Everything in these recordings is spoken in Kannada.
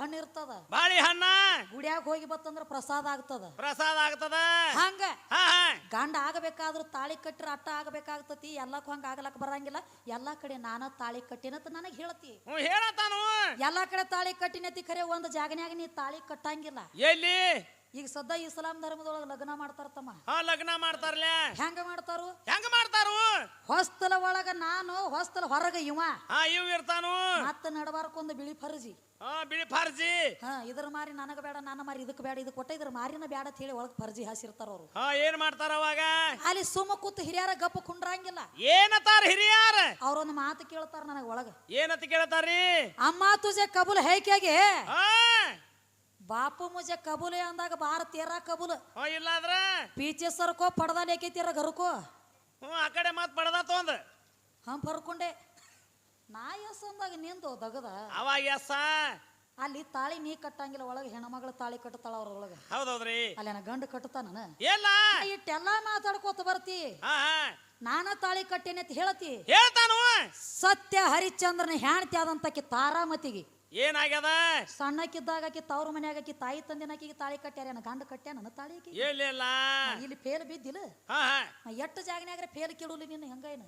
ಹಣ್ಣು ಇರ್ತದ. ಬಾಳಿ ಹಣ್ಣ. ಗುಡಿಯಾಗ ಹೋಗಿ ಬತ್ತಂದ್ರ ಪ್ರಸಾದ ಆಗ್ತದ. ಪ್ರಸಾದ ಆಗ್ತದ. ಹಂಗ ಗಂಡ ಆಗಬೇಕಾದ್ರ ತಾಳಿ ಕಟ್ಟಿರ ಅಟ್ಟ ಆಗಬೇಕಾಗ್ತತಿ ಎಲ್ಲಕ್ಕೂ ಹಂಗ ಆಗ್ಲಕ್ ಬರಂಗಿಲ್ಲ. ಎಲ್ಲಾ ಕಡೆ ನಾನ ತಾಳಿ ಕಟ್ಟಿನಂತ ನನಗೆ ಹೇಳ್ತಿ. ಹೇಳತಾನು ಎಲ್ಲಾ ಕಡೆ ತಾಳಿ ಕಟ್ಟಿನತಿ ಖರೆ ಒಂದ್ ಜಾಗನ್ಯಾಗ ನೀ ತಾಳಿ ಕಟ್ಟಂಗಿಲ್ಲ. ಎಲ್ಲಿ? ಈಗ ಸದ್ದ ಇಸ್ಲಾಂ ಧರ್ಮದೊಳಗ ಲಗ್ನ ಮಾಡ್ತಾರ ತಮ್ಮ. ಲಗ್ನ ಮಾಡ್ತಾರಲ್ಲ ಹೆಂಗ ಮಾಡ್ತಾರು? ಹೆಂಗ ಮಾಡ್ತಾರು? ಹೊಸ್ತಲ ಒಳಗ ನಾನು ಹೊಸ್ತಲ ಹೊರಗ ಇವ. ಇವ್ ಇರ್ತಾನು. ಮತ್ತ ನಡಬಾರ್ಕೊಂದು ಬಿಳಿ ಫರ್ಜಿ. ಹಾ ಬಿಳಿ ಫಾರ್ಜಿ ಹಾ ಇದ್ರ ಮಾರಿ ನನಗ ಬೇಡ ನನ್ನ ಮಾರಿ ಇದಕ್ಕೆ ಬೇಡ ಇದಕ್ಕೆ ಕೊಟ್ಟ ಇದ್ರ ಮಾರಿನ ಬೇಡ ಅಂತ ಹೇಳಿ ಒಳಗೆ ಫರ್ಜಿ ಹಾಸಿರ್ತಾರ ಅವರು. ಹಾ ಏನ್ ಮಾಡ್ತಾರ ಅವಾಗ? ಅಲ್ಲಿ ಸುಮ್ಮ ಕೂತು ಹಿರಿಯರ ಗಪ್ಪ ಕುಂಡ್ರಂಗಿಲ್ಲ. ಏನತ್ತಾರ ಹಿರಿಯಾರ? ಅವ್ರೊಂದು ಮಾತು ಕೇಳ್ತಾರ ನನಗ ಒಳಗ. ಏನಂತ ಕೇಳ್ತಾರಿ ಅಮ್ಮ ತುಜೆ ಕಬುಲ್ ಹೇಗೆ ಹಾ. ಬಾಪು ಮುಜೆ ಕಬುಲೆ ಅಂದಾಗ ಬಾರ ತೀರ ಕಬುಲ್. ಹಾ ಇಲ್ಲಾದ್ರ? ಪೀಚೆ ಸರ್ಕೋ ಪಡ್ದ ಲೇಕೆ ತೀರ ಗರುಕೋ? ಹ್ಞೂ ಆ ಕಡೆ ಮಾತ್ ಪಡದ ತೊಂದ್ ಹಂ ಬರ್ಕೊಂಡೆ ನಾ ಎಸ್ ಅಂದಾಗ ನಿಂದು ದಗದ? ಅವ ಎಸ್. ಅಲ್ಲಿ ತಾಳಿ ನೀ ಕಟ್ಟಂಗಿಲ್ಲ ಒಳಗೆ ಹೆಣ್ಮಗಳು ತಾಳಿ ಕಟ್ಟತಾಳ ಅವ್ರ ಒಳಗ. ಹೌದೌದ್ರಿ. ಅಲ್ಲಿ ಗಂಡ ಕಟ್ಟತಾನ ಎಲ್ಲ ಇಟ್ಟೆಲ್ಲಾ ಮಾತಾಡ್ಕೋತ ಬರ್ತಿ. ನಾನ ತಾಳಿ ಕಟ್ಟೇನೆ ಅಂತ ಹೇಳತಿ. ಹೇಳ್ತಾನು. ಸತ್ಯ ಹರಿಶ್ಚಂದ್ರನ ಹೆಣ್ತಿ ಆದಂತಕಿ ತಾರಾಮತಿಗೆ. ಏನಾಗ್ಯದ? ಸಣ್ಣಕ್ಕಿದ್ದಾಗ ಆಕಿ ತವ್ರ ಮನ್ಯಾಗ ಆಕಿ ತಾಯಿ ತಂದಿನಾಕಿಗೆ ತಾಳಿ ಕಟ್ಟ್ಯಾರ ಗಂಡ ಕಟ್ಟ್ಯ ನನ್ನ ತಾಳಿ ಇಲ್ಲಿ ಫೇಲ್ ಬಿದ್ದಿಲ್ಲ. ಎಷ್ಟು ಜಾಗನ್ಯಾಗ್ರೆ ಫೇಲ್ ಕೇಳುಲಿ ನೀನು ಹೆಂಗೈನ?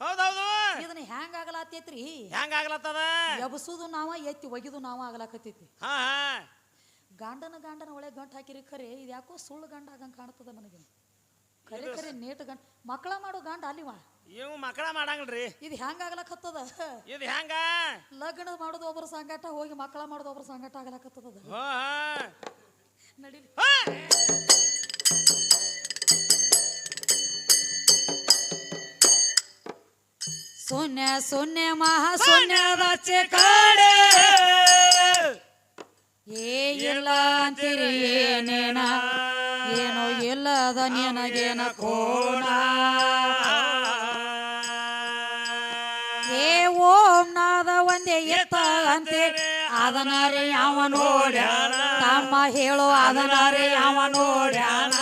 ಹೌದೌದು. ಇದನ್ನ ಹೆಂಗ ಆಗಲಾತೈತ್ರಿ ಹೆಂಗ ಆಗ್ಲತ್ತದ ಎಬಸುದು ನಾವ ಎತ್ತಿ ಒಗಿದು ನಾವ ಆಗ್ಲಾಕತ್ತೈತಿ. ಹಾ ಹಾ. ಗಂಡನ ಗಂಡನ ಒಳಗೆ ಗಂಟು ಹಾಕಿರಿ ಖರೆ. ಇದು ಯಾಕೋ ಸುಳ್ಳು ಗಂಡ ಆಗಂಗೆ ಕಾಣ್ತದ ನನಗೆ. ಖರೆ ಖರೆ ನೇಟ್ ಗಂಡ. ಮಕ್ಕಳ ಮಾಡೋ ಗಂಡ ಅಲ್ಲಿವ? ಇವ್ ಮಕ್ಕಳ ಮಾಡಂಗಿಲ್ರಿ. ಇದು ಹೆಂಗ ಆಗ್ಲಕತ್ತದ ಇದು ಹೆಂಗ ಲಗ್ನ ಮಾಡೋದು ಒಬ್ಬರ ಸಂಗಾಟ ಹೋಗಿ ಮಕ್ಕಳ ಮಾಡೋದು ಒಬ್ಬರ ಸಂಗಾಟ ಆಗ್ಲಕತ್ತದ. ಹಾ. ಶೂನ್ಯ ಶೂನ್ಯ ಮಹಾ ಶೂನ್ಯದ ಕಾಡೆ. ಏ ಇಲ್ಲ ಅಂತೀರಿ ಏನೇನ? ಏನೋ ಇಲ್ಲದ ನಿನಗೇನ ಕೋಣ? ಏ ಓಂ ನಾದ ಒಂದೇ ಎತ್ತ ಅಂತೀರಿ ಅದನಾರೆ ಯಾವ ನೋಡ್ಯಾನ. ತಮ್ಮ ಹೇಳು ಅದನಾರೆ ಯಾವ ನೋಡ್ಯಾನ.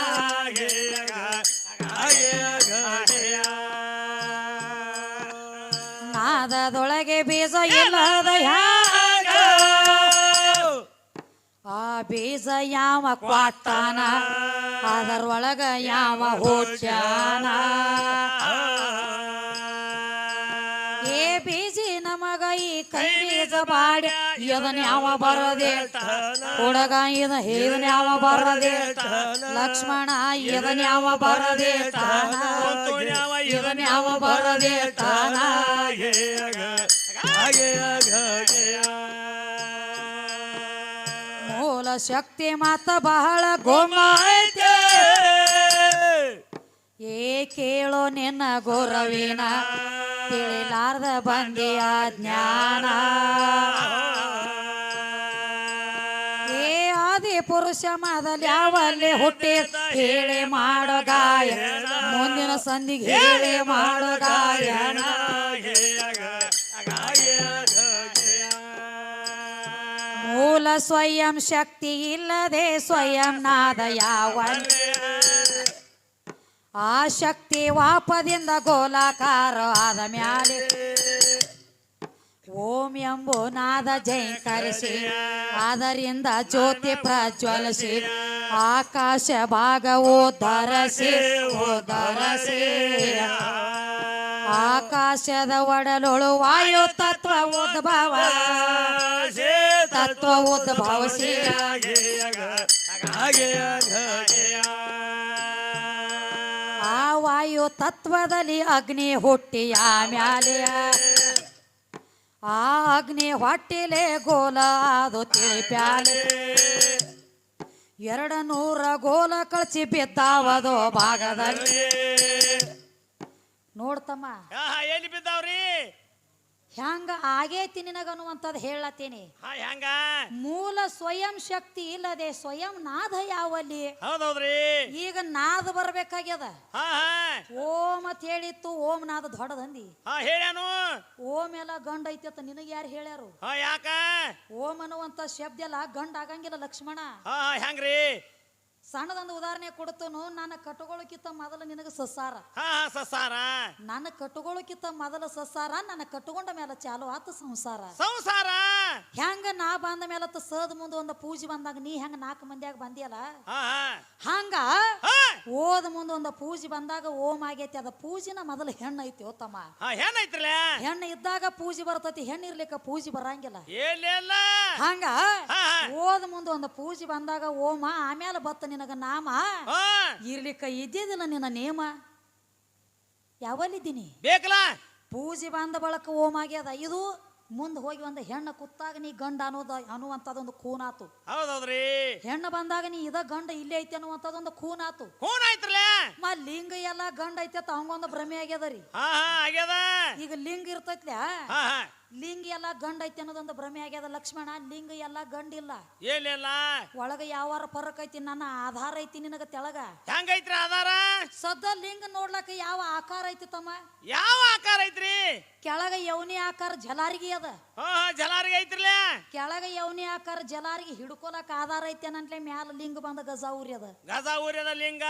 ಯಾವ ಕ್ವಾತಾನ ಅದರೊಳಗ ಯಾವ ಹೋಚಾನ ಏ ಬೀಜಿ ನಮಗ ಈ ಕೈ ಬೀಜ ಬಾಡ ಇದನ್ ಯಾವ ಬರದೆ ಹುಡುಗ ಇದ ಇದನ್ ಯಾವ ಬರದೆ ಲಕ್ಷ್ಮಣ ಇದನ್ ಯಾವ ಬರದೆ ತಾನ ಇದನ್ ಯಾವ ಬರದೆ ತಾನ ಶಕ್ತಿ ಮಾತ ಬಹಳ ಗೋಮ ಏ ಕೇಳೋ ನಿನ್ನ ಗೋರವಿನ, ತಿಳಿಲಾರ್ದ ಬಂದಿಯ ಜ್ಞಾನ. ಏ ಆದಿ ಪುರುಷ ಮೊದಲು ಯಾವಲ್ಲಿ ಹುಟ್ಟಿ ಹೇಳಿ ಮಾಡೋ ಗಾಯ. ಮುಂದಿನ ಸಂಧಿಗೆ ಹೇಳಿ ಮಾಡೋ ಗಾಯನ ಸ್ವಯಂ ಶಕ್ತಿ ಇಲ್ಲದೆ ಸ್ವಯಂ ನಾದ ಯಾವ ಆ ಶಕ್ತಿ ವಾಪದಿಂದ ಗೋಲಾಕಾರ ಆದ ಮ್ಯಾಲೆ. ಓಂ ಎಂಬು ನಾದ ಜಯಂಕರಿಸಿ ಅದರಿಂದ ಜ್ಯೋತಿ ಪ್ರಜ್ವಲಿಸಿ, ಆಕಾಶ ಭಾಗವೋ ಧರಸಿ ಧರಸಿ. ಆಕಾಶದ ಒಡಲೊಳು ವಾಯು ತತ್ವ ಉದ್ಭವ. ತತ್ವ ಉದ್ಭವಿಸಿ ಆ ವಾಯು ತತ್ವದಲ್ಲಿ ಅಗ್ನಿ ಹುಟ್ಟಿ ಮ್ಯಾಲೆ. ಆ ಅಗ್ನಿ ಹೊಟ್ಟಿಲೆ ಗೋಲ ಅದು ತಿಳಿಪ್ಯಾಲೆ. ಎರಡು ನೂರ ಗೋಲ ಕಳಚಿ ಬಿದ್ದಾವದು ಭಾಗದಲ್ಲಿ. ನೋಡ್ತಮ್ಮ. ಎಲ್ಲಿ ಬಿದ್ದಾವ್ರಿ? ಹೆಂಗ ಆಗೇತಿ ನಿನಗನ್ನುವಂಥದ್ದು ಹೇಳತ್ತೀನಿ ಹೆಂಗ ಮೂಲ ಸ್ವಯಂ ಶಕ್ತಿ ಇಲ್ಲದೆ ಸ್ವಯಂ ನಾದ ಯಾವಲ್ಲಿ? ಹೌದೌದ್ರಿ. ಈಗ ನಾದ ಬರ್ಬೇಕಾಗ್ಯದ. ಓಂ ಅಂತ ಹೇಳಿತ್ತು ಓಂ ನಾದ ದೊಡ್ಡದಂದಿ. ಹೇಳ್ಯಾನು. ಓಂ ಎಲ್ಲ ಗಂಡ ಐತಿ ಅಂತ ನಿನಗೆ ಯಾರು ಹೇಳ್ಯಾರು? ಯಾಕ? ಓಂ ಅನ್ನುವಂತ ಶಬ್ದ ಎಲ್ಲ ಗಂಡ ಆಗಂಗಿಲ್ಲ ಲಕ್ಷ್ಮಣ. ಹೆಂಗ್ರಿ ಸಣ್ಣದೊಂದು ಉದಾಹರಣೆ ಕೊಡ್ತನು ನಾನು ಕಟ್ಟುಗಳಕ್ಕಿಂತ ಮೊದಲು ನಿನಗೆ ಸಸಾರ ಹಾ ಹಾ ಸಸಾರ ನಾನು ಕಟ್ಟುಗಳಕ್ಕಿಂತ ಮೊದಲ ಸಸಾರ ನನ್ನ ಕಟ್ಕೊಂಡ ಮೇಲೆ ಚಾಲು ಆತ ಸಂಸಾರ. ಸಂಸಾರ? ಹೆಂಗ ನಾ ಬಂದ ಮೇಲೆ ಸದ್ ಮುಂದೆ ಒಂದು ಪೂಜೆ ಬಂದಾಗ ನೀ ಹೆಂಗ ನಾಲ್ಕು ಮಂದಿಯಾಗ ಬಂದಿಯಲ್ಲ? ಹಾ ಹಾ. ಹಂಗ ಹಾ. ಓದ ಮುಂದೆ ಒಂದು ಪೂಜೆ ಬಂದಾಗ ಓಮ್ ಆಗೈತಿ ಅದ ಪೂಜಿನ ಮೊದಲು ಹೆಣ್ಣು ಐತಿ ಓ ಹೆಣ್ಣ ಹಾ ಏನೈತ್ರಲ್ಲ ಹೆಣ್ಣು ಇದ್ದಾಗ ಪೂಜೆ ಬರ್ತೈತಿ ಹೆಣ್ಣು ಇರ್ಲಿಕ್ಕ ಪೂಜೆ ಬರಂಗಿಲ್ಲ. ಏನಿಲ್ಲ ಹಂಗ ಹಾ ಓದ ಮುಂದೆ ಒಂದು ಪೂಜೆ ಬಂದಾಗ ಓಮ ಆಮೇಲೆ ಬತ್ತ ನಿನಗ ನಾಮ? ಇರ್ಲಿಕ್ಕ ಇದ್ದಿದ್ದಿಲ್ಲ ನಿನ್ನ ನೇಮ? ಯಾವಲ್ಲಿದ್ದೀನಿ? ಬೇಕಲ್ಲ. ಪೂಜೆ ಬಂದ ಬಳಕ ಓಮ್ ಆಗ್ಯದ ಇದು ಮುಂದೆ ಹೋಗಿ ಒಂದು ಹೆಣ್ಣು ಕುತ್ತಾಗ ನೀ ಗಂಡ ಅನ್ನೋದ ಅನ್ನುವಂಥದ್ದೊಂದು ಕೂನಾತು ಹೌದೌದ್ರಿ. ಹೆಣ್ಣು ಬಂದಾಗ ನೀ ಇದ ಗಂಡ ಇಲ್ಲೇ ಐತಿ ಅನ್ನುವಂಥದ್ದೊಂದು ಕೂನಾತು ಖೂನ್ ಆಯ್ತ್ರಲ್ಲ ಮಾ ಲಿಂಗ ಎಲ್ಲ ಗಂಡ ಐತಿ ಅಂತ ಅವಂಗೊಂದು ಭ್ರಮೆ ಆಗ್ಯದ ರೀ. ಈಗ ಲಿಂಗ ಇರ್ತೈತ್ಲ್ಯಾ ಲಿಂಗ ಎಲ್ಲ ಗಂಡ ಐತಿ ಅನ್ನೋದೊಂದು ಭ್ರಮೆ ಆಗ್ಯದ ಲಕ್ಷ್ಮಣ ಲಿಂಗ ಎಲ್ಲ ಗಂಡಿಲ್ಲ. ಏನಿಲ್ಲ? ಒಳಗ ಯಾವಾರ ಪರಕ್ ಐತಿ ನನ್ನ ಆಧಾರ ಐತಿ ನಿನಗ ತೆಳಗ. ಹೆಂಗೈತ್ರಿ ಆಧಾರ? ಸದ್ದ ಲಿಂಗ ನೋಡ್ಲಕ್ಕ ಯಾವ ಆಕಾರ ಐತಿ ತಮ್ಮ? ಯಾವ ಆಕಾರ ಐತ್ರಿ? ಕೆಳಗ ಯವನಿ ಆಕಾರ ಜಲಾರಿಗೆ ಅದ. ಜಲಾರಿಗೆ ಐತ್ರಿಲ್ಲ ಕೆಳಗ ಯವನಿ ಆಕಾರ ಜಲಾರಿಗೆ ಹಿಡ್ಕೊಲಕ್ ಆಧಾರ ಐತಿ ಅನ್ನಂತ್ಲೆ ಮ್ಯಾಲ ಲಿಂಗ ಬಂದ ಗಜಾವುರಿ ಅದ. ಗಜ ಊರ್ಯದ ಲಿಂಗ?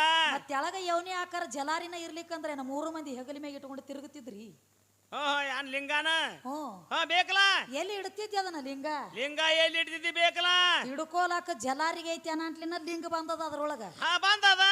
ಕೆಳಗ ತೆಳಗ ಯವನಿ ಆಕಾರ ಜಲಾರಿನ ಇರ್ಲಿಕ್ಕಂದ್ರೆ ನಮ್ಮ ಮೂರು ಮಂದಿ ಹೆಗಲಿ ಮ್ಯಾಗ ಇಟ್ಕೊಂಡು ತಿರುಗುತ್ತಿದ್ರಿ? ಯಾನ್ ಲಿಂಗಾನ? ಹ್ಞೂ ಹಾ ಬೇಕಲ್ಲ? ಎಲ್ಲಿ ಇಡ್ತಿದ್ದಿ ಅದನ್ನ ಲಿಂಗ? ಲಿಂಗ ಎಲ್ಲಿ ಇಡ್ತಿದ್ದಿ ಬೇಕಲ್ಲ? ಹಿಡ್ಕೊಲಕ ಜಲಾರಿಗೆ ಐತಿ ಅನ್ನಂಟ್ಲಿನ ಲಿಂಗ ಬಂದದ ಅದ್ರೊಳಗ. ಹಾ ಬಂದದ?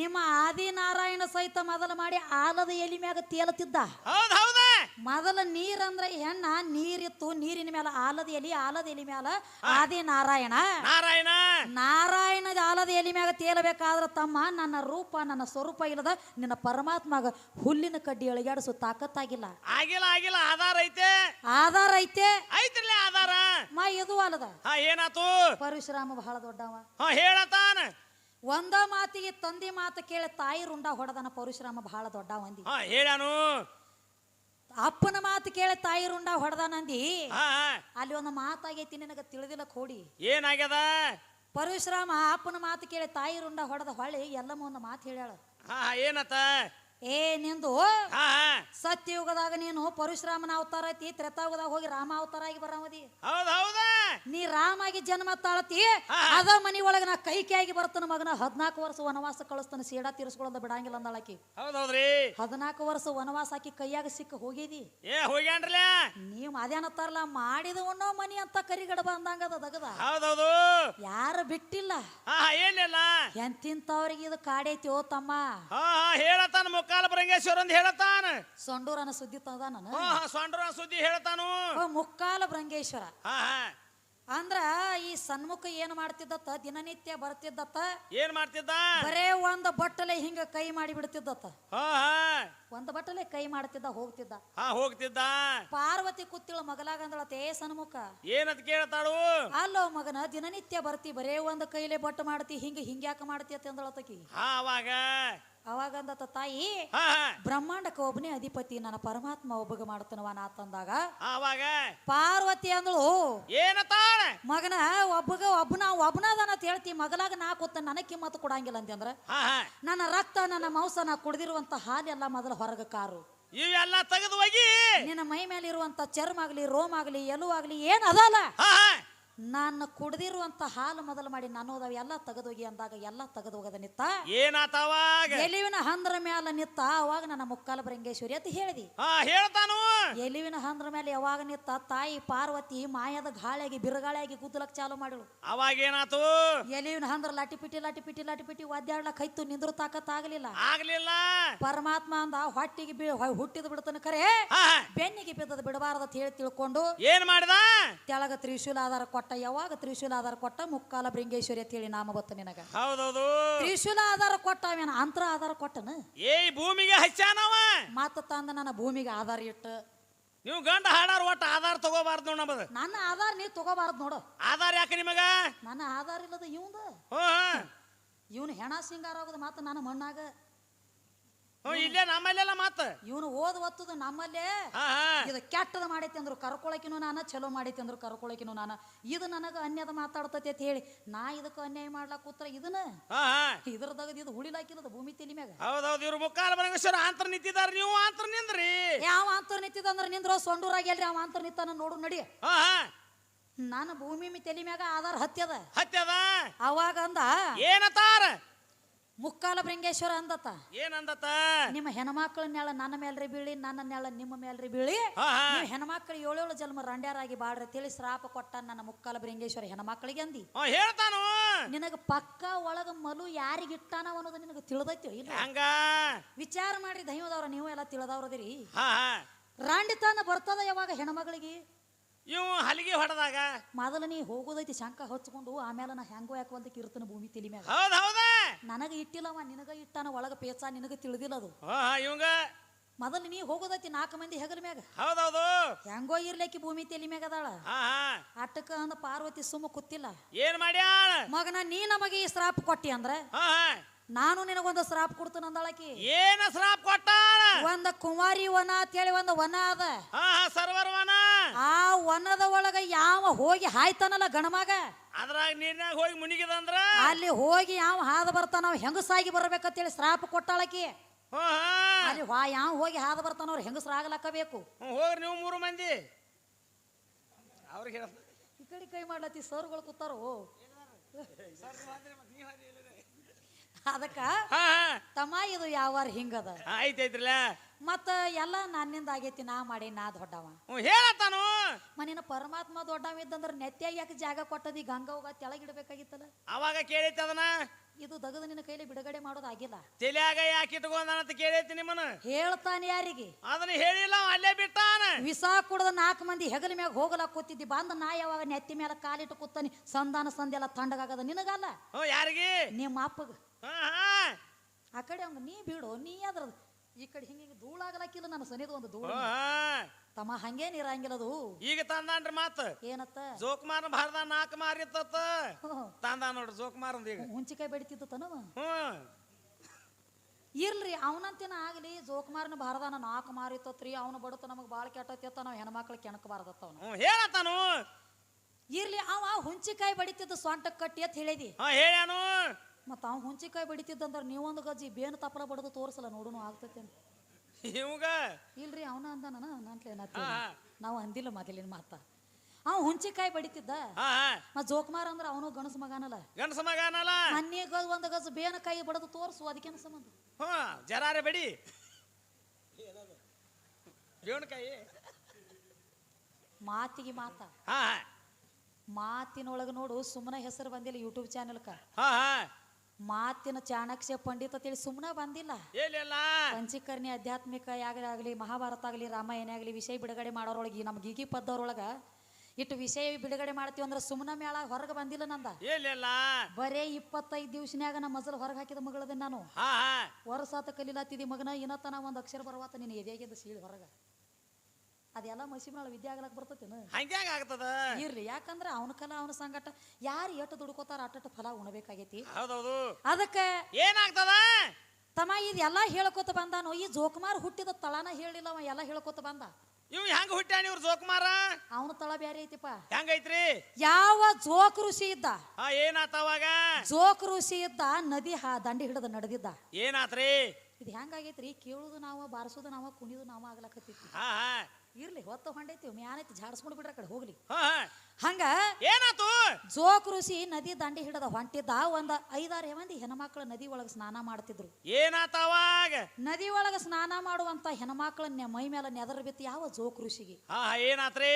ನಿಮ್ಮ ಆದಿನಾರಾಯಣ ಸಹಿತ ಮೊದಲು ಮಾಡಿ ಆಲದ ಎಲಿ ಮ್ಯಾಗ ತೇಲತಿದ್ದ ಹೌದ್ ಹೌದ. ಮೊದಲ ನೀರಂದ್ರ ಹೆಣ್ಣ ನೀರಿತ್ತು ನೀರಿನ ಮೇಲೆ ಆಲದ ಎಲಿ ಆಲದ ಎಲಿ ಮ್ಯಾಲ ಆದಿ ನಾರಾಯಣ. ನಾರಾಯಣ. ನಾರಾಯಣದ ಆಲದ ಎಲಿ ಮ್ಯಾಗ ತೇಲಬೇಕಾದ್ರ ತಮ್ಮ ನನ್ನ ರೂಪ ನನ್ನ ಸ್ವರೂಪ ಇಲ್ಲದ ನಿನ್ನ ಪರಮಾತ್ಮಗ ಹುಲ್ಲಿನ ಕಡ್ಡಿ ಎಳಗಾಡಿಸೋ ತಾಕತ್ತಾಗಿಲ್ಲ. ಆಗಿಲ್ಲ ಆಗಿಲ್ಲ. ಆಧಾರ ಐತೆ. ಆಧಾರ ಐತೆ. ಐತ್ರಲ್ಲ ಆಧಾರ. ಮಾ ಇದು ಅಲ್ಲದ. ಹಾ ಏನಾತು? ಪರಶುರಾಮ ಬಹಳ ದೊಡ್ಡವ. ಹಾ ಹೇಳತಾನ. ಒಂದ ಮಾತಿಗೆ ತಂದೆ ಮಾತು ಕೇಳಿ ತಾಯಿ ರುಂಡ ಹೊಡೆದನ ಪರಶುರಾಮ ಬಹಳ ದೊಡ್ಡ ಮಂದಿ ಹೇಳಾನು ಅಪ್ಪನ ಮಾತು ಕೇಳಿ ತಾಯಿ ರುಂಡ ಹೊಡೆದ ನಂದಿ. ಹಾ ಅಲ್ಲಿ ಒಂದು ಮಾತಾಗೈತಿ ನಿನಗ ತಿಳಿದಿಲ್ಲ ಕೋಡಿ. ಏನಾಗ್ಯದ? ಪರಶುರಾಮ ಅಪ್ಪನ ಮಾತು ಕೇಳಿ ತಾಯಿ ರುಂಡ ಹೊಡೆದ ಹೊಳ್ಳಿ ಎಲ್ಲಮ್ಮ ಒಂದು ಮಾತು ಹೇಳ್ಯಾಳ. ಏನತ್ತ? ಏ ನಿಂದು ಸತ್ಯಯುಗದಾಗ ನೀನು ಪರಶುರಾಮನ ಅವತಾರ ಐತಿ ತ್ರೇತಾಯುಗದಾಗ ಹೋಗಿ ರಾಮ ಅವತಾರ ಆಗಿ ಬರಾಮದಿ ನೀ ರಾಮಾಗಿ ಜನ್ಮ ತಾಳತಿ ಅದ ಮನಿ ಒಳಗ ನಾ ಕೈಕೆಯಾಗಿ ಬರ್ತಾನ ಮಗನ ಹದಿನಾಲ್ಕು ವರ್ಷ ವನವಾಸ ಕಳಿಸ್ತಾನ ಸೀಡಾ ತೀರಿಸ್ಕೊಳ್ಳೋದ ಬಿಡಂಗಿಲ್ಲ ಅಂದಳಕಿ ಹದಿನಾಲ್ಕು ವರ್ಷ ವನವಾಸ ಹಾಕಿ ಕೈಯಾಗ ಸಿಕ್ಕ ಹೋಗಿದಿ. ನೀವ್ ಅದೇನತ್ತಾರಲ್ಲ ಮಾಡಿದ ಉಣ್ಣೋ ಮನಿ ಅಂತ ಕರಿಗಡ ಬಂದಂಗದ ದಗದ. ಯಾರು ಬಿಟ್ಟಿಲ್ಲ. ಎಂತಿಂತವ್ರಿಗೆ ಇದು ಕಾಡೈತಿ ಓ ತಮ್ಮ. ಹಾ ಮುಕ್ಕಾಲ ಬರಂಗೇಶ್ವರ ಅಂತ ಹೇಳತಾನ. ಸೊಂಡೂರನ ಸುದ್ದಿ ತಂದ ನಾನು ಹಾ ಸೊಂಡ್ರ ಸುದ್ದಿ ಹೇಳ್ತಾನು. ಮುಕ್ಕಾಲ ಭೃಂಗೇಶ್ವರ ಹಾ ಹಾ. ಅಂದ್ರ ಈ ಸನ್ಮುಖ ಏನ್ ಮಾಡ್ತಿದ್ದತ್ತ? ದಿನನಿತ್ಯ ಬರ್ತಿದ್ದತ್ತ? ಏನ್ ಮಾಡ್ತಿದ್ದ? ಬರೇ ಒಂದ್ ಬಟ್ಟಲೆ ಹಿಂಗ ಕೈ ಮಾಡಿ ಬಿಡ್ತಿದ್ದತ್ತ. ಹಾ ಹಾ. ಒಂದ್ ಬಟ್ಟಲೆ ಕೈ ಮಾಡ್ತಿದ್ದ ಹೋಗ್ತಿದ್ದ. ಹಾ ಹೋಗ್ತಿದ್ದ. ಪಾರ್ವತಿ ಕುತ್ತಿಳ ಏ ಸನ್ಮುಖ. ಏನದ್ ಕೇಳ್ತಾಳು? ಅಲ್ಲೋ ಮಗನ ದಿನನಿತ್ಯ ಬರ್ತಿ ಬರೇ ಒಂದ್ ಕೈಲೆ ಬಟ್ಟು ಮಾಡ್ತಿ ಹಿಂಗ ಹಿಂಗ್ಯಾಕ ಮಾಡ್ತಿ ಅಂತ ಅಂದಳತಕಿ ಹಾ ಅವಾಗ. ಅವಾಗಂದತ ತಾಯಿ ಹಾ ಹಾ. ಬ್ರಹ್ಮಾಂಡಕ್ಕೆ ಒಬ್ಬನೇ ಅಧಿಪತಿ ನನ್ನ ಪರಮಾತ್ಮ ಒಬ್ಬಗ ಮಾಡ್ತಾನವ ನಾತಂದಾಗ ಅವಾಗ ಪಾರ್ವತಿ ಅಂದಳು ಏನತಾಳ ಮಗನ ಒಬ್ಬಗ ಒಬ್ಬನ ಒಬ್ಬನದನ ಅಂತ ಹೇಳ್ತಿ ಮಗಲಾಗ ನಾ ಕೂತ ನನಗೆ ಕಿಮ್ಮತ್ತು ಕೊಡಂಗಿಲ್ಲ ಅಂತಂದ್ರ ಹಾ ಹಾ. ನನ್ನ ರಕ್ತ ನನ್ನ ಮಾಂಸ ನಾ ಕುಡ್ದಿರುವಂತ ಹಾಲೆಲ್ಲ ಮೊದಲು ಹೊರಗ ಕಾರು. ಇವೆಲ್ಲ ತೆಗೆದು ಹೋಗಿ ನಿನ್ನ ಮೈ ಮೇಲೆ ಇರುವಂತ ಚರ್ಮ ಆಗ್ಲಿ ರೋಮ್ ಆಗ್ಲಿ ಎಲುವಾಗ್ಲಿ ಆಗ್ಲಿ ಏನ್ ಅದಲ್ಲ. ಹಾ ಹಾ. ನಾನು ಕುಡ್ದಿರುವಂತ ಹಾಲು ಮೊದಲು ಮಾಡಿ ನಾನು ಹೋದವ ಎಲ್ಲ ತೆಗೆದೋಗಿ ಅಂದಾಗ ಎಲ್ಲ ತೆಗೆದೋಗದ ನಿತ್ತ? ಏನಾತವಾಗ ಎಲಿವಿನ ಹಂದ್ರ ಮ್ಯಾಲ ನಿತ್ತ ಅವಾಗ ನನ್ನ ಮುಕ್ಕಾಲ ಬರಂಗೇಶ್ವರಿ ಅಂತ ಹೇಳಿದಿ. ಹೇಳ್ತಾನು. ಎಲಿವಿನ ಹಂದ್ರ ಮೇಲೆ ಯಾವಾಗ ನಿತ್ತ ತಾಯಿ ಪಾರ್ವತಿ ಮಾಯದ ಗಾಳಿಯಾಗಿ ಬಿರುಗಾಳಿಯಾಗಿ ಗುದ್ದಲಕ್ ಚಾಲು ಮಾಡಿಳು. ಅವಾಗ ಏನಾತು? ಎಲಿವಿನ ಹಂದ್ರ ಲಾಟಿ ಪಿಟಿ ಲಾಟಿ ಪಿಟಿ ಲಾಟಿ ಪಿಟಿ ಒದ್ದಾಡ್ಲಕ್ ಹೈತು ನಿಂದ್ರು ತಾಕತ್ ಆಗಲಿಲ್ಲ. ಆಗ್ಲಿಲ್ಲ. ಪರಮಾತ್ಮ ಅಂದ ಹೊಟ್ಟಿಗೆ ಹುಟ್ಟಿದ ಬಿಡ್ತಾನೆ ಖರೆ ಬೆನ್ನಿಗೆ ಬಿದ್ದದ ಬಿಡಬಾರದ ಹೇಳಿ ತಿಳ್ಕೊಂಡು ಏನ್ ಮಾಡ್ದ? ತೆಳಗ ತ್ರಿಶೂಲ ಆಧಾರ ಕೊಟ್ಟ ಯಾವಾಗ ತ್ರಿಶೂಲ ಆಧಾರ ಕೊಟ್ಟ? ಮುಕ್ಕಾಲ ಬೃಂಗೇಶ್ವರಿ ಅಂತ ಹೇಳಿ ನಾಮ ಬತ್ತ ನಿನಗ. ಹೌದೌದು. ತ್ರಿಶೂಲ ಆಧಾರ ಕೊಟ್ಟ ಅವೇನ? ಅಂತರ ಆಧಾರ ಕೊಟ್ಟನ? ಏ ಭೂಮಿಗೆ ಹಚ್ಚಾನವ ಮಾತ ತಂದ ನನ್ನ ಭೂಮಿಗೆ ಆಧಾರ ಇಟ್ಟು. ನೀವು ಗಂಡ ಹಾಡಾರ ಒಟ್ಟು ಆಧಾರ ತಗೋಬಾರ್ದು ನೋಡ ನಮ್ಮದು. ನನ್ನ ಆಧಾರ ನೀ ತಗೋಬಾರ್ದು ನೋಡು. ಆಧಾರ ಯಾಕೆ ನಿಮಗ? ನನ್ನ ಆಧಾರ ಇಲ್ಲದ ಇವಂದ? ಇವನು ಹೆಣ ಸಿಂಗಾರ ಆಗೋದು ಮಾತು ನನ್ನ ಮಣ್ಣಾಗ. ಹ್ಞೂ ಇಲ್ಲೇ ನಮ್ಮಲ್ಲೆಲ್ಲ ಮಾತು. ಇವನು ಓದ್ ಒತ್ತದ ನಮ್ಮಲ್ಲೇ. ಹಾ ಹಾ. ಇದು ಕೆಟ್ಟದ ಮಾಡೈತಿ ಅಂದ್ರು ಕರ್ಕೊಳಕಿನೂ ನಾನು ಚಲೋ ಮಾಡೈತಿ ಅಂದ್ರು ಕರ್ಕೊಳಕಿನೂ ನಾನ. ಇದು ನನಗ ಅನ್ಯದ ಮಾತಾಡ್ತತಿ ಅಂತ ಹೇಳಿ ನಾ ಇದಕ್ಕ ಅನ್ಯಾಯ ಮಾಡ್ಲಾಕ ಕೂತ್ರ ಇದನ್ನ? ಹಾ ಹಾ. ಇದ್ರದಾಗ ಇದು ಹುಳಿಲಾಕಿಲ್ಲದ ಭೂಮಿ ತಲಿ ಮ್ಯಾಗ. ಹೌದೌದು ಇವ್ರು ಮುಕ್ಕಾಲ ಬರಂಗೇಶ್ವರ ಆಂತರ ನಿಂತಿದ್ದಾರೆ ನೀವು ಆಂತರ ನಿಂದ್ರಿ. ಯಾವ ಆಂತರ ನಿಂತಿದ ಅಂದ್ರೆ ನಿಂದ್ರ ಸೊಂಡೂರಾಗ ಎಲ್ರಿ ಅವ ಅಂತರ್ ನಿಂತಾನ ನೋಡು ನಡಿ. ಹಾ ಹಾ. ನಾನು ಭೂಮಿ ಮಿ ತಲಿ ಮ್ಯಾಗ ಆಧಾರ ಹತ್ಯದ. ಹತ್ಯದ? ಅವಾಗ ಅಂದ ಏನತಾರ ಮುಕ್ಕಾಲ ಭೃಂಗೇಶ್ವರ ಅಂದತ ಏನಂದತ ನಿಮ್ಮ ಹೆಣ್ಮಕ್ಳ ನೆಳ ನನ್ನ ಮೇಲ್ರಿ ಬೀಳಿ ನನ್ನ ನೆಳ ನಿಮ್ಮ ಮೇಲ್ರಿ ಬೀಳಿ. ನೀವು ಹೆಣ್ಮಕ್ಳು ಏಳೇಳು ಜನ್ಮ ರಂಡ್ಯಾರಾಗಿ ಬಾಡ್ರಿ ತಿಳಿ ಶ್ರಾಪ ಕೊಟ್ಟ ನನ್ನ ಮುಕ್ಕಾಲ ಬೃಂಗೇಶ್ವರ ಹೆಣ್ಮಕ್ಳಿಗೆ ಅಂದಿ. ಹೇಳ್ತಾನು. ನಿನಗ ಪಕ್ಕ ಒಳಗ ಮಲು ಯಾರಿಗಿಟ್ಟಾನ ಅನ್ನೋದು ನಿನಗೆ ತಿಳಿದೈತಿ ಇಲ್ಲ ಹಂಗ? ವಿಚಾರ ಮಾಡಿ ದೈವದವ್ರ ನೀವು ಎಲ್ಲ ತಿಳಿದವ್ರದಿರಿ. ರಾಂಡಿತನ ಬರ್ತದ ಯಾವಾಗ ಹೆಣ್ಮಗಳಿಗೆ? ಇವು ಹಲಿಗೆ ಹೊಡೆದಾಗ. ಮೊದಲನೇ ಹೋಗೋದೈತಿ ಶಂಕ ಹಚ್ಕೊಂಡು ಆಮೇಲೆ ನಾ ಹೆಂಗೋ ಯಾಕಂತ ಇರ್ತನ ಭೂಮಿ ತಲಿ ಮ್ಯಾಗ? ಹೌದ್ ಹೌದ. ನನಗ ಇಟ್ಟಿಲ್ಲವ ನಿನಗ ಇಟ್ಟಾನ ಒಳಗ ಪೇಚ ನಿನಗ ತಿಳಿದಿಲ್ಲ ಅದು. ಹಾ ಇವಂಗ. ಮೊದಲು ನೀ ಹೋಗೋದೈತಿ ನಾಲ್ಕು ಮಂದಿ ಹೆಗಲ ಮ್ಯಾಗ. ಹೌದೌದು ಹೆಂಗೋ ಇರ್ಲಿಕ್ಕೆ ಭೂಮಿ ತಲಿ ಮ್ಯಾಗ ಅದಾಳ? ಹಾ ಹಾ. ಅಟ್ಟಕ ಅಂದ ಪಾರ್ವತಿ ಸುಮ್ಮ ಕೂತಿಲ್ಲ. ಏನ್ ಮಾಡ್ಯಾಳ? ಮಗನ ನೀ ನಮಗೆ ಈ ಶ್ರಾಪ್ ಕೊಟ್ಟಿ ಅಂದ್ರೆ? ಹಾ ಹಾ. ನಾನು ನಿನಗೊಂದು ಶ್ರಾಪ್ ಕೊಡ್ತೀನಿ ಅಂದಳಕಿ ಏನ ಶ್ರಾಪ್ ಕೊಟ್ಟಾಳ? ಒಂದ ಕುಮಾರಿ ವನ ಅಂತ ಹೇಳಿ ಒಂದು ವನ ಅದ. ಹಾ ಹಾ ಸರ್ವರ್ವನ ಆ ವನದ ಒಳಗ ಯಾವ ಹೋಗಿ ಹಾಯ್ತಾನಲ್ಲ ಗಣಮಗ? ಅದ್ರಾಗ ನೀರ್ನಾಗ ಹೋಗಿ ಮುನಿಗಿದಂದ್ರ? ಅಲ್ಲಿ ಹೋಗಿ ಯಾವ ಹಾದ ಬರ್ತಾನ ಅವ ಹೆಂಗಸಾಗಿ ಬರ್ಬೇಕಂತೇಳಿ ಹೇಳಿ ಕೊಟ್ಟಾಳಕಿ ಹಾ ಹಾ. ಅಲ್ಲಿ ವಾ ಯಾವ ಹೋಗಿ ಹಾದ ಬರ್ತಾನ ಅವ್ರು ಹೆಂಗಸರಾಗ್ಲಕ್ಕಬೇಕು ಹ್ಞೂ ಹೋಗ್ರಿ ನೀವು ಮೂರು ಮಂದಿ. ಅವ್ರಿಗೆ ಈ ಕಡೆ ಕೈ ಮಾಡ್ಲತ್ತಿ ಸರ್ಗಳು ಕೂತಾರೋ? ಅದಕ್ಕ ತಮ್ಮ ಇದು ಯಾವಾರ ಹಿಂಗದ? ಐತಿ ಮತ್ತ ಎಲ್ಲ ನನ್ನಿಂದ ಆಗೈತಿ ನಾ ಮಾಡಿ ನಾ ದೊಡ್ಡವ. ಹೇಳತಾನು ಹೇಳತ್ತಾನು. ಮನಿನ ಪರಮಾತ್ಮ ದೊಡ್ಡವ ಇದ್ದಂದ್ರ ನೆತ್ತಿಯಾಗಿ ಯಾಕೆ ಜಾಗ ಕೊಟ್ಟದಿ? ಗಂಗಾ ಹೋಗ ತೆಳಗಿಡ್ಬೇಕಾಗಿತ್ತಲ್ಲ ಅವಾಗ ಕೇಳೈತಿ ಅದನ್ನ. ಇದು ದಗದ ನಿನ್ನ ಕೈಲಿ ಬಿಡುಗಡೆ ಮಾಡೋದಾಗಿಲ್ಲ ತಲೆಯಾಗ ಯಾಕೆ ಇಟ್ಕೊಂಡಂತ ಕೇಳೈತಿ ನಿಮ್ಮನ್ನ? ಹೇಳ್ತಾನೆ ಯಾರಿಗೆ? ಅದನ್ನ ಹೇಳಿಲ್ಲ ಅವ ಅಲ್ಲೇ ಬಿಟ್ಟಾನ. ವಿಸಾ ಕುಡ್ದ ನಾಲ್ಕು ಮಂದಿ ಹೆಗಲ ಮ್ಯಾಗ ಹೋಗಲಾಕ ಕೂತಿದ್ದಿ ಬಂದ ನಾ ಯಾವಾಗ ನೆತ್ತಿ ಮೇಲೆ ಕಾಲಿಟ್ಟು ಕೂತಾನೆ ಸಂಧಾನ ಸಂದೆಲ್ಲ ತಣ್ಣಗಾಗದ ನಿನಗಲ್ಲ? ಯಾರಿಗೆ? ನಿಮ್ಮ ಅಪ್ಪಗ. ಆ ಕಡೆ ಅವಂಗ ನೀ ಬಿಡು ನೀ ಅದ್ರ ಈ ಕಡೆ ಹಿಂಗೆ ಹಿಂಗೆ ಧೂಳಾಗಲಕ್ಕಿಲ್ಲ ನನ್ನ ಸನಿದು ಒಂದು ಧೂಳು. ತಮ್ಮ ಹಂಗೇನ್ ಇರಂಗಿಲ್ಲ ಅದು. ಈಗ ತಂದಾನ್ರಿ ಮಾತು. ಏನತ್ತ? ಜೋಕುಮಾರ್ ಭಾರತ ನಾಲ್ಕು ಮಾರಿತ್ತ ಹ್ಮ್. ತಂದ ನೋಡ್ರಿ ಜೋಕುಮಾರ್ ಈಗ. ಹುಂಚಿಕಾಯಿ ಬೆಡಿತಿದ್ದು ತನವ ಇರ್ಲಿ ಅವನಂತೇನ ಆಗಲಿ ಜೋಕುಮಾರನ ಭಾರದಾನ ನಾಲ್ಕು ಮಾರಿತ್ತತ್ರಿ ಅವನು ಬಡತ ನಮಗೆ ಭಾಳ ಕೆಟ್ಟತ್ತ ನಾವು ಹೆಣ್ಮಕ್ಳು ಕೆಣಕಬಾರ್ದತ್ತ ಅವನು. ಹೇಳತ್ತಾನು ಇರ್ಲಿ ಅವ ಹುಂಚಿಕಾಯಿ ಬಡಿತಿದ್ದು ಸೊಂಟ ಕಟ್ಟಿ ಅಂತ ಹೇಳಿದಿ. ಹೇಳ್ಯಾನು. ಮತ್ತ ಅವ್ನು ಹುಂಚಿಕಾಯಿ ಬಡಿತಿದ್ದಂದ್ರೆ ನೀವೊಂದು ಗಜ್ಜಿ ಬೇನು ತಪ್ಪಲ ಬಡದು ತೋರಿಸಲ್ಲ ನೋಡು ಆಗ್ತೈತೆ ಇವಾಗ? ಇಲ್ರಿ ಅವನ ಅಂದ ನಾನು. ನಾವು ಅಂದಿಲ್ಲ ಮೊದಲಿನ ಮಾತ. ಅವ ಹುಂಚಿಕಾಯಿ ಬಡಿತಿದ್ದ? ಮತ್ ಜೋಕುಮಾರ್ ಅಂದ್ರ ಅವನು ಗಣಸ ಮಗಾನಲ್ಲ. ಗಣಸ ಮಗನಲ್ಲ? ಅನ್ಯ ಗಜ್ ಒಂದ್ ಗಜ್ ಬೇನ ಕೈ ಬಡದು ತೋರಿಸು ಅದಕ್ಕೇನು ಸಂಬಂಧ? ಹಾ ಜರಾರೆ ಬಡಿ. ಬೇವನಕಾಯಿ ಮಾತಿಗೆ ಮಾತ. ಮಾತಿನೊಳಗ ನೋಡು ಸುಮ್ಮನೆ ಹೆಸರು ಬಂದಿಲ್ಲ ಯೂಟ್ಯೂಬ್ ಚಾನೆಲ್ಕ ಮಾತಿನ ಚಾಣಕ್ಯ ಪಂಡಿತ ಅಂತೇಳಿ ಸುಮ್ಮನೆ ಬಂದಿಲ್ಲ. ಪಂಚಿಕರ್ಣಿ ಆಧ್ಯಾತ್ಮಿಕ ಯಾಗಲಿ ಮಹಾಭಾರತ ಆಗಲಿ ರಾಮಾಯಣ ಆಗಲಿ ವಿಷಯ ಬಿಡುಗಡೆ ಮಾಡೋರೊಳಗೆ ನಮ್ಮ ಗೀಗಿ ಪದ್ದವ್ರೊಳಗ ಇಟ್ಟು ವಿಷಯ ಬಿಡುಗಡೆ ಮಾಡ್ತೀವಿ ಅಂದ್ರೆ ಸುಮ್ಮನೆ ಮೇಳ ಹೊರಗೆ ಬಂದಿಲ್ಲ ನಂದ. ಬರೇ ಇಪ್ಪತ್ತೈದು ದಿವ್ಸನ್ಯಾಗ ನಮ್ಮ ಮಜಲ್ ಹೊರಗೆ ಹಾಕಿದ ಮಗಳದ ನಾನು. ಹಾ ಹಾ. ವರ್ಷಾತ ಕಲಿಲಾತಿದಿ ಮಗನ ಇನ್ನತನ ಒಂದು ಅಕ್ಷರ ಬರವಾತ ನಿನ್ನ ಎದೆಯಾಗಿದ್ದ ಸೀಳಿ ಹೊರಗ. ಅದೆಲ್ಲ ಮಸಿಮ್ನಾಳ ವಿದ್ಯೆ ಆಗ್ಲಕ್ ಬರ್ತತೇನ? ಹಂಗ್ಯಾಂಗ ಆಗ್ತದ? ಇರ್ಲಿ ಯಾಕಂದ್ರೆ ಅವನ ಕಲ ಅವನ ಸಂಗಟ ಯಾರು ಎಷ್ಟು ದುಡ್ಕೋತಾರ ಅಟ್ಟ ಫಲ ಉಣಬೇಕಾಗೈತಿ. ಹೌದೌದು. ಅದಕ್ಕೆ ಏನಾಗ್ತದ? ತಮ್ಮ ಇದೆಲ್ಲ ಹೇಳ್ಕೊತ ಬಂದಾನು ಈ ಜೋಕುಮಾರ್ ಹುಟ್ಟಿದ ತಳನ ಹೇಳಿಲ್ಲ ಅವ ಎಲ್ಲ ಹೇಳ್ಕೊತ ಬಂದ. ಇವ್ ಹೆಂಗ್ ಹುಟ್ಟ್ಯಾನ ಇವ್ರ ಜೋಕುಮಾರ? ಅವನ ತಳ ಬೇರೆ ಐತಿಪ್ಪ. ಹೆಂಗೈತ್ರಿ? ಯಾವ ಜೋಕ್ ಋಷಿ ಇದ್ದ? ಏನಾತವಾಗ ಏನಾತ ಅವಾಗ? ಜೋಕ್ ಋಷಿ ಇದ್ದ ನದಿ ಹಾ ದಂಡಿ ಹಿಡಿದು ನಡೆದಿದ್ದ. ಏನಾತ್ರಿ? ಇದು ಹೆಂಗಾಗೈತ್ರಿ ಕೇಳುದು ನಾವ ಬಾರಿಸೋದು ನಾವ ಕುಣಿದು ನಾವ ಆಗ್ಲಕತ್ತೈತಿ. ಹಾ. ಇರ್ಲಿ ಹೊತ್ತ ಹೊಂಡೈತಿ ಮ್ಯಾನೈತಿ ಜಾಡ್ಸ್ಕೊಂಡು ಬಿಡ್ರ ಕಡೆ ಹೋಗ್ಲಿ. ಹಂಗ ಏನಾತು? ಜೋಕ್ ಋಷಿ ನದಿ ದಂಡಿ ಹಿಡದ ಹೊಂಟಿದ್ದ ಒಂದ ಐದಾರು ಮಂದಿ ಹೆಣ್ಮಕ್ಳು ನದಿ ಒಳಗ ಸ್ನಾನ ಮಾಡ್ತಿದ್ರು. ಏನಾತವಾಗ ನದಿ ಒಳಗ ಸ್ನಾನ ಮಾಡುವಂತ ಹೆಣ್ಮಕ್ಳನ್ನ ಮೈ ಮೇಲೆ ನೆದರ್ ಬಿತ್ತು ಯಾವ ಜೋಕ್ ಋಷಿಗೆ? ಏನಾತ್ರಿ?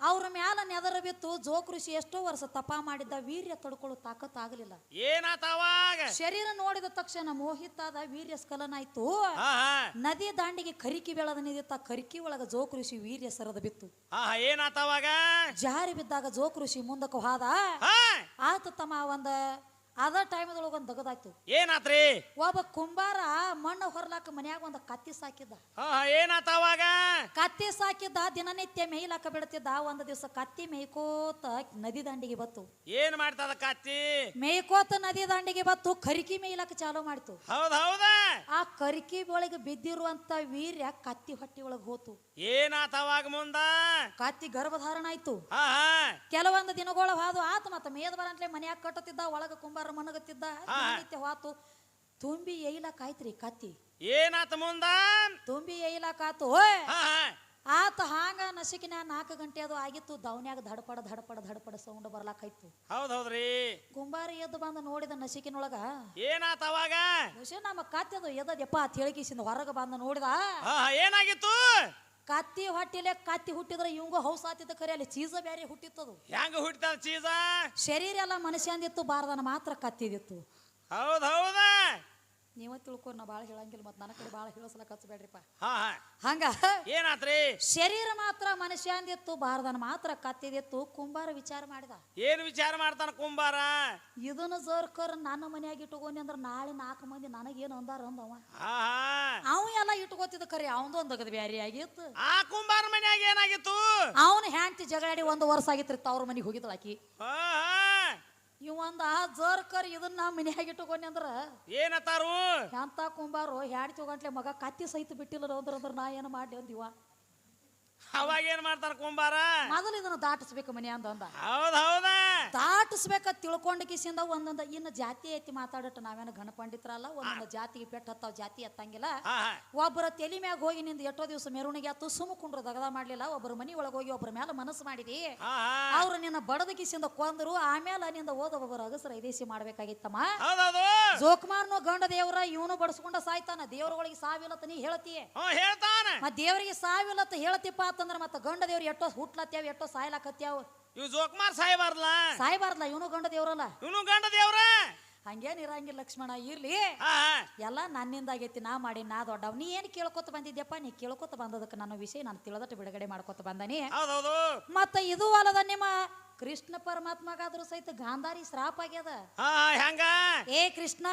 ಅವ್ರ ಮ್ಯಾಲ ನೆದರ ಬಿತ್ತು ಜೋಕ್ ಋಷಿ ಎಷ್ಟೋ ವರ್ಷ ತಪ ಮಾಡಿದ್ದ ವೀರ್ಯ ತಡ್ಕೊಳ್ಳೋ ತಾಕತ್ ಆಗಲಿಲ್ಲ. ಏನಾತವಾಗ ಶರೀರ ನೋಡಿದ ತಕ್ಷಣ ಮೋಹಿತಾದ ವೀರ್ಯ ಸ್ಖಲನ ಆಯ್ತು ನದಿ ದಾಂಡಿಗೆ ಕರಿಕಿ ಬೆಳೆದ ನಿದಿತ್ತ ಕರಿಕಿ ಒಳಗ ಜೋಕ್ ಋಷಿ ವೀರ್ಯ ಸರದ ಬಿತ್ತು. ಹಾ ಹಾ. ಏನಾತ ಜಾರಿ ಬಿದ್ದಾಗ ಜೋಕ್ ಋಷಿ ಮುಂದಕ್ಕೆ ಹೋದ. ಆತ ತಮ್ಮ ಒಂದ ಅದ ಟೈಮದೊಳಗ ಒಂದು ದಗದಾಯ್ತು. ಏನಾತ್ರಿ? ಒಬ್ಬ ಕುಂಬಾರ ಮಣ್ಣು ಹೊರಲಾಕ ಮನ್ಯಾಗ ಒಂದು ಕತ್ತಿ ಸಾಕಿದ್ದ. ಹಾ ಏನಾತ ಅವಾಗ? ಕತ್ತಿ ಸಾಕಿದ್ದ ದಿನನಿತ್ಯ ಮೇಯ್ಲಾಕ ಬಿಡ್ತಿದ್ದ ಒಂದು ದಿವಸ ಕತ್ತಿ ಮೇಯ್ಕೋತ ನದಿ ದಂಡಿಗೆ ಬತ್ತು. ಏನ್ ಮಾಡ್ತದ ಕತ್ತಿ? ಮೇಯ್ಕೋತ ನದಿ ದಂಡಿಗೆ ಬತ್ತು ಕರಿಕಿ ಮೇಯ್ಲಾಕ ಚಾಲೂ ಮಾಡ್ತು. ಹೌದ್ ಹೌದ? ಆ ಕರಿಕಿ ಒಳಗೆ ಬಿದ್ದಿರುವಂತ ವೀರ್ಯ ಕತ್ತಿ ಹೊಟ್ಟಿ ಒಳಗ ಹೋತು. ಏನಾತ ಅವಾಗ ಮುಂದ? ಕತ್ತಿ ಗರ್ಭಧಾರಣ ಆಯ್ತು. ಕೆಲವೊಂದು ದಿನಗಳು ಹಾದು ಆತು ಮತ್ತ ಮೇದ ಬರಂತ್ಲೆ ಮನ್ಯಾಗ ಕಟ್ಟುತ್ತಿದ್ದ ಒಳಗ ಕುಂಬಾರ ಮಣಗತ್ತಿದ್ದ ಮನಗತ್ತಿದ್ದ ಹೋತು ತುಂಬಿ ಏಯ್ಲಾಕ ಆಯ್ತ್ರಿ ಕತ್ತಿ. ಏನಾತ ಮುಂದ ತುಂಬಿ ಏಯ್ಲಾಕ ಆತು ಓಯ್ ಹಾ ಹಾ. ಆತ ಹಾಂಗ ನಸಿಕಿನ ನಾಲ್ಕು ಗಂಟೆ ಅದು ಆಗಿತ್ತು. ದವನ್ಯಾಗ ಧಡಪಡ ಧಡಪಡ ಧಡಪಡ ಸೌಂಡ್ ಬರ್ಲಾಕಾಯ್ತು ಹೌದ್ ಹೌದ್ರಿ ಗುಂಬಾರಿ ಎದ್ದು ಬಂದು ನೋಡಿದ ನಸಿಕಿನೊಳಗ ಏನಾತ ಅವಾಗ? ಖುಷಿ ನಮ್ಮ ಕತ್ತೆದು ಎದದಪ್ಪ ಅಂತ ಹೇಳಿಕಿಸಿಂದ ಹೊರಗೆ ಬಂದು ನೋಡಿದ. ಹಾ ಹಾ, ಏನಾಗಿತ್ತು? ಕತ್ತಿ ಹೊಟ್ಟಿಲೆ ಕತ್ತಿ ಹುಟ್ಟಿದ್ರೆ ಇವಂಗ ಹೌಸ್ ಆತಿದ್ದ ಕರೆ ಅಲ್ಲಿ ಚೀಸ ಬೇರೆ ಹುಟ್ಟಿತ್ತದು. ಹೆಂಗ ಹುಟ್ಟಿದ ಚೀಸ? ಶರೀರ ಎಲ್ಲ ಮನುಷ್ಯಂದಿತ್ತು ಬಾರದನ ಮಾತ್ರ ಕತ್ತಿದಿತ್ತು. ಹೌದ್ ಹೌದ. ನೀವ ತಿಳ್ಕೊ ನಾ ಭಾಳ ಹೇಳಂಗಿಲ್ಲ ಮತ್ತೆ ನನ್ನ ಕಡೆ ಭಾಳ ಹೇಳಸಲಕ್ಕ ಹಚ್ಚಬೇಡ್ರಿಪ್ಪ. ಹಾ ಹಾ. ಹಂಗ? ಏನಾತ್ರಿ? ಶರೀರ ಮಾತ್ರ ಮನುಷ್ಯಂದಿತ್ತು ಬಾರದನ ಮಾತ್ರ ಕತ್ತಿದಿತ್ತು ಕುಂಬಾರ ವಿಚಾರ ಮಾಡಿದ. ಏನ್ ವಿಚಾರ ಮಾಡ್ತಾನ ಕುಂಬಾರ? ಇದನ್ನ ಜೋರ್ಕರ್ ನನ್ನ ಮನ್ಯಾಗ ಇಟ್ಕೊಂಡಿ ಅಂದ್ರ ನಾಳೆ ನಾಲ್ಕು ಮಂದಿ ನನಗೇನು ಅಂದಾರ ಅಂದವ. ಅವ ಎಲ್ಲ ಇಟ್ಕೋತಿದ್ದ ಕರೆ ಅವಂದು ಒಂದು ಅಗದ ಬ್ಯಾರಿ ಆಗಿತ್ತು. ಆ ಕುಂಬಾರ ಮನ್ಯಾಗ ಏನಾಗಿತ್ತು? ಅವನ ಹೆಂಡತಿ ಜಗಳಾಡಿ ಒಂದು ವರ್ಷ ಆಗಿತ್ತು ತವ್ರ ಮನೆಗೆ ಹೋಗಿದ್ಲಾಕಿ ಹಾ. ಇವಂದ ಜರ್ಕರ್ ಇದನ್ನ ಮನ್ಯಾಗ ಇಟ್ಟುಕೊಂಡೆ ಅಂದ್ರ ಏನತ್ತಾರು? ಎಂತ ಕುಂಬಾರು ಹ್ಯಾಡ್ ತಗೊಂಡ್ಲೆ ಮಗ ಕತ್ತಿ ಸಹಿತ ಬಿಟ್ಟಿಲ್ಲ ಅಂದ್ರ ಅಂದ್ರ ನಾ ಏನು ಮಾಡಿ ಅಂದಿವ ಅವಾಗ ಏನ್ ಮಾಡ್ತಾನ ಕುಂಬಾರ? ಮೊದಲು ಇದನ್ನ ದಾಟಿಸ್ಬೇಕು ಮನೆ ಅಂದ ಹೌದ್ ಹೌದ? ದಾಟಿಸ್ಬೇಕ ತಿಳ್ಕೊಂಡ ಕಿಸಿಂದ ಒಂದೊಂದ ಇನ್ನು ಜಾತಿ ಐತಿ ಮಾತಾಡಟ್ಟು ನಾವೇನು ಗಣ ಪಂಡಿತರಲ್ಲ ಒಂದೊಂದು ಜಾತಿಗೆ ಪೆಟ್ಟ ಹತ್ತಾವ ಜಾತಿ ಎತ್ತಂಗಿಲ್ಲ. ಒಬ್ಬರ ತಲೆ ಮ್ಯಾಗ ಹೋಗಿ ನಿಂದ ಎಷ್ಟೋ ದಿವಸ ಮೆರವಣಿಗೆ ಆತು ಸುಮ್ಮಕೊಂಡ್ರು ದಗದ ಮಾಡ್ಲಿಲ್ಲ ಒಬ್ಬರ ಮನಿ ಒಳಗೆ ಹೋಗಿ ಒಬ್ಬರ ಮ್ಯಾಲ ಮನಸ್ಸು ಮಾಡಿದಿ. ಅವ್ರು ನಿನ್ನ ಬಡದ ಕಿಸಿಂದ ಕೊಂದರು ಆಮೇಲೆ ನಿಂದ ಓದ ಒಬ್ಬರ ಅಗಸರ ಇದೇಸಿ ಮಾಡ್ಬೇಕಾಗಿತ್ತಮ್ಮ. ಜೋಕುಮಾರ್ನು ಗಂಡ ದೇವ್ರ ಇವನು ಬಡಿಸ್ಕೊಂಡ ಸಾಯ್ತಾನ ದೇವ್ರಗಳಿಗೆ ಸಾವಿಲ್ಲತ್ತ ನೀ ಹೇಳ್ತಿ. ಹ್ಞೂ ಹೇಳ್ತಾನ. ದೇವರಿಗೆ ಸಾವಿಲ್ಲತ್ತ ಹೇಳ್ತಿಪ್ಪ ಅಂತಂದ್ರ ಮತ್ತ ಗಂಡ ದೇವ್ರ ಎಷ್ಟೋ ಹುಟ್ಲತ್ಯಾವ ಎಷ್ಟೋ ಸಾಯ್ಲಾಕತ್ಯಾವ ಇವ್ ಜೋಕುಮಾರ್ ಸಾಯ್ಬಾರ್ಲ ಸಾಯ್ಬಾರ್ಲ ಇವನು ಗಂಡ ದೇವ್ರಲ್ಲ. ಇವನು ಗಂಡ ದೇವ್ರ? ಹಂಗೇನ್ ಇರಂಗಿಲ್ಲ ಲಕ್ಷ್ಮಣ ಇರ್ಲಿ. ಎಲ್ಲ ನನ್ನಿಂದ ಆಗೈತಿ ನಾ ಮಾಡಿ ನಾ ದೊಡ್ಡವ್ ನೀ ಏನ್ ಕೇಳ್ಕೊತ ಬಂದಿದ್ಯಪ್ಪ? ನೀ ಕೇಳ್ಕೊತ ಬಂದದಕ್ಕೆ ನನ್ನ ವಿಷಯ ನಾನು ತಿಳಿದಟ್ಟು ಬಿಡುಗಡೆ ಮಾಡ್ಕೊತ ಬಂದನಿ. ಮತ್ತ ಇದು ಅಲ್ಲದ ನಿಮ್ಮ ಕೃಷ್ಣ ಪರಮಾತ್ಮಗಾದ್ರೂ ಸಹಿತ ಗಾಂಧಾರಿ ಶ್ರಾಪ್ ಆಗ್ಯದ. ಏ ಕೃಷ್ಣ